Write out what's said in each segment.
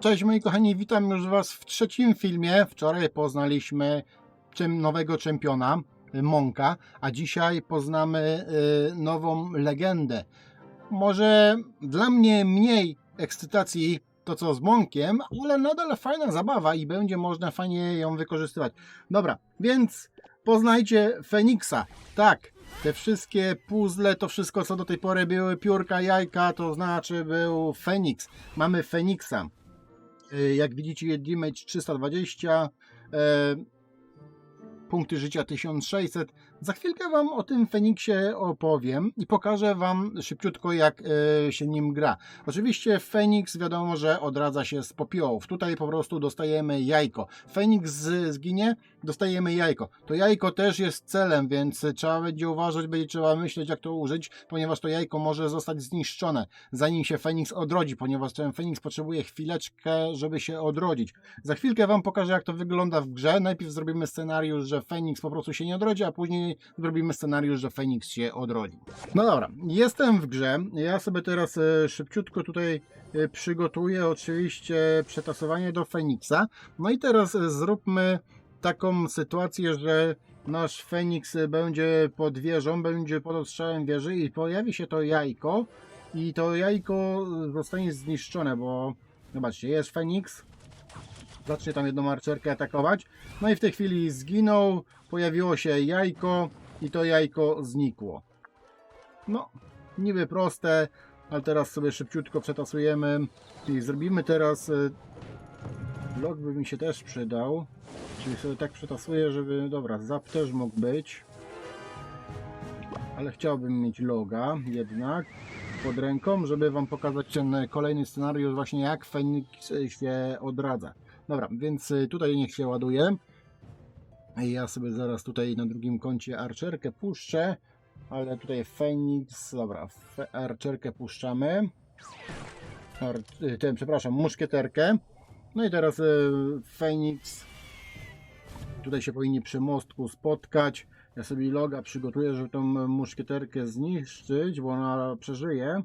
Cześć moi kochani, witam już Was w trzecim filmie. Wczoraj poznaliśmy nowego czempiona, Monka, a dzisiaj poznamy y, nową legendę. Może dla mnie mniej ekscytacji to co z Monkiem, ale nadal fajna zabawa i będzie można fajnie ją wykorzystywać. Dobra, więc poznajcie Feniksa. Tak, te wszystkie puzzle, to wszystko co do tej pory były piórka, jajka, to znaczy był Feniks. Mamy Feniksa. Y, Jak widzicie, damage 320, e, punkty życia 1600. Za chwilkę Wam o tym Feniksie opowiem i pokażę Wam szybciutko, jak e, się nim gra. Oczywiście Feniks wiadomo, że odradza się z popiołów. Tutaj po prostu dostajemy jajko. Feniks zginie, dostajemy jajko. To jajko też jest celem, więc trzeba będzie uważać, będzie trzeba myśleć, jak to użyć, ponieważ to jajko może zostać zniszczone, zanim się Feniks odrodzi, ponieważ ten Feniks potrzebuje chwileczkę, żeby się odrodzić. Za chwilkę Wam pokażę, jak to wygląda w grze. Najpierw zrobimy scenariusz, że Feniks po prostu się nie odrodzi, a później zrobimy scenariusz, że Feniks się odrodzi. No dobra, jestem w grze. Ja sobie teraz e, szybciutko tutaj e, przygotuję oczywiście przetasowanie do Feniksa. No i teraz e, zróbmy taką sytuację, że nasz Feniks będzie pod wieżą, będzie pod ostrzałem wieży i pojawi się to jajko i to jajko zostanie zniszczone, bo zobaczcie, jest Feniks, zacznie tam jedną arcerkę atakować, no i w tej chwili zginął, pojawiło się jajko i to jajko znikło. No, niby proste, ale teraz sobie szybciutko przetasujemy i zrobimy teraz y, blok by mi się też przydał. Czyli sobie tak przetasuję, żeby. Dobra, zap też mógł być. Ale chciałbym mieć loga jednak pod ręką, żeby Wam pokazać ten kolejny scenariusz, właśnie jak Feniks się odradza. Dobra, więc y, tutaj niech się ładuje. Ja sobie zaraz tutaj na drugim kącie archerkę puszczę, ale tutaj Feniks, dobra, fe, archerkę puszczamy. Ar, y, ten, przepraszam, muszkieterkę. No i teraz y, Feniks tutaj się powinni przy mostku spotkać. Ja sobie loga przygotuję, żeby tą muszkieterkę zniszczyć, bo ona przeżyje.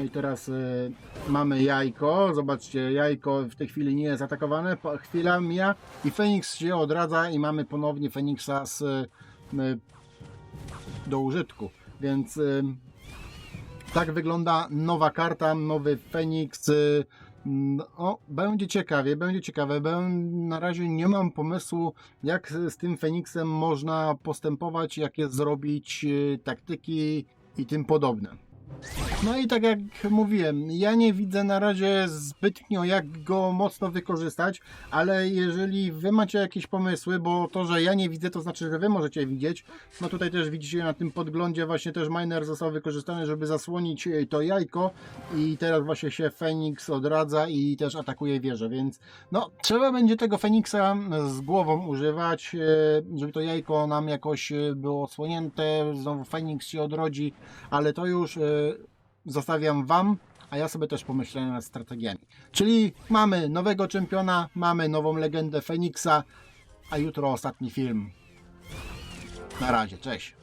No i teraz y, mamy jajko. Zobaczcie, jajko w tej chwili nie jest atakowane. Po- Chwila mija i Feniks się odradza i mamy ponownie Feniksa z, y, do użytku. Więc y, tak wygląda nowa karta, nowy Feniks. y, będzie ciekawie, będzie ciekawe. Na razie nie mam pomysłu, jak z tym Feniksem można postępować, jakie zrobić taktyki i tym podobne. No i tak jak mówiłem, ja nie widzę na razie zbytnio jak go mocno wykorzystać, ale jeżeli wy macie jakieś pomysły, bo to, że ja nie widzę, to znaczy, że wy możecie widzieć, no tutaj też widzicie na tym podglądzie właśnie też miner został wykorzystany, żeby zasłonić e, to jajko. I teraz właśnie się Feniks odradza i też atakuje wieżę, więc no trzeba będzie tego Feniksa z głową używać, e, żeby to jajko nam jakoś e, było odsłonięte, znowu Feniks się odrodzi, ale to już zostawiam Wam, a ja sobie też pomyślę nad strategiami. Czyli mamy nowego czempiona, mamy nową legendę Feniksa, a jutro ostatni film. Na razie, cześć.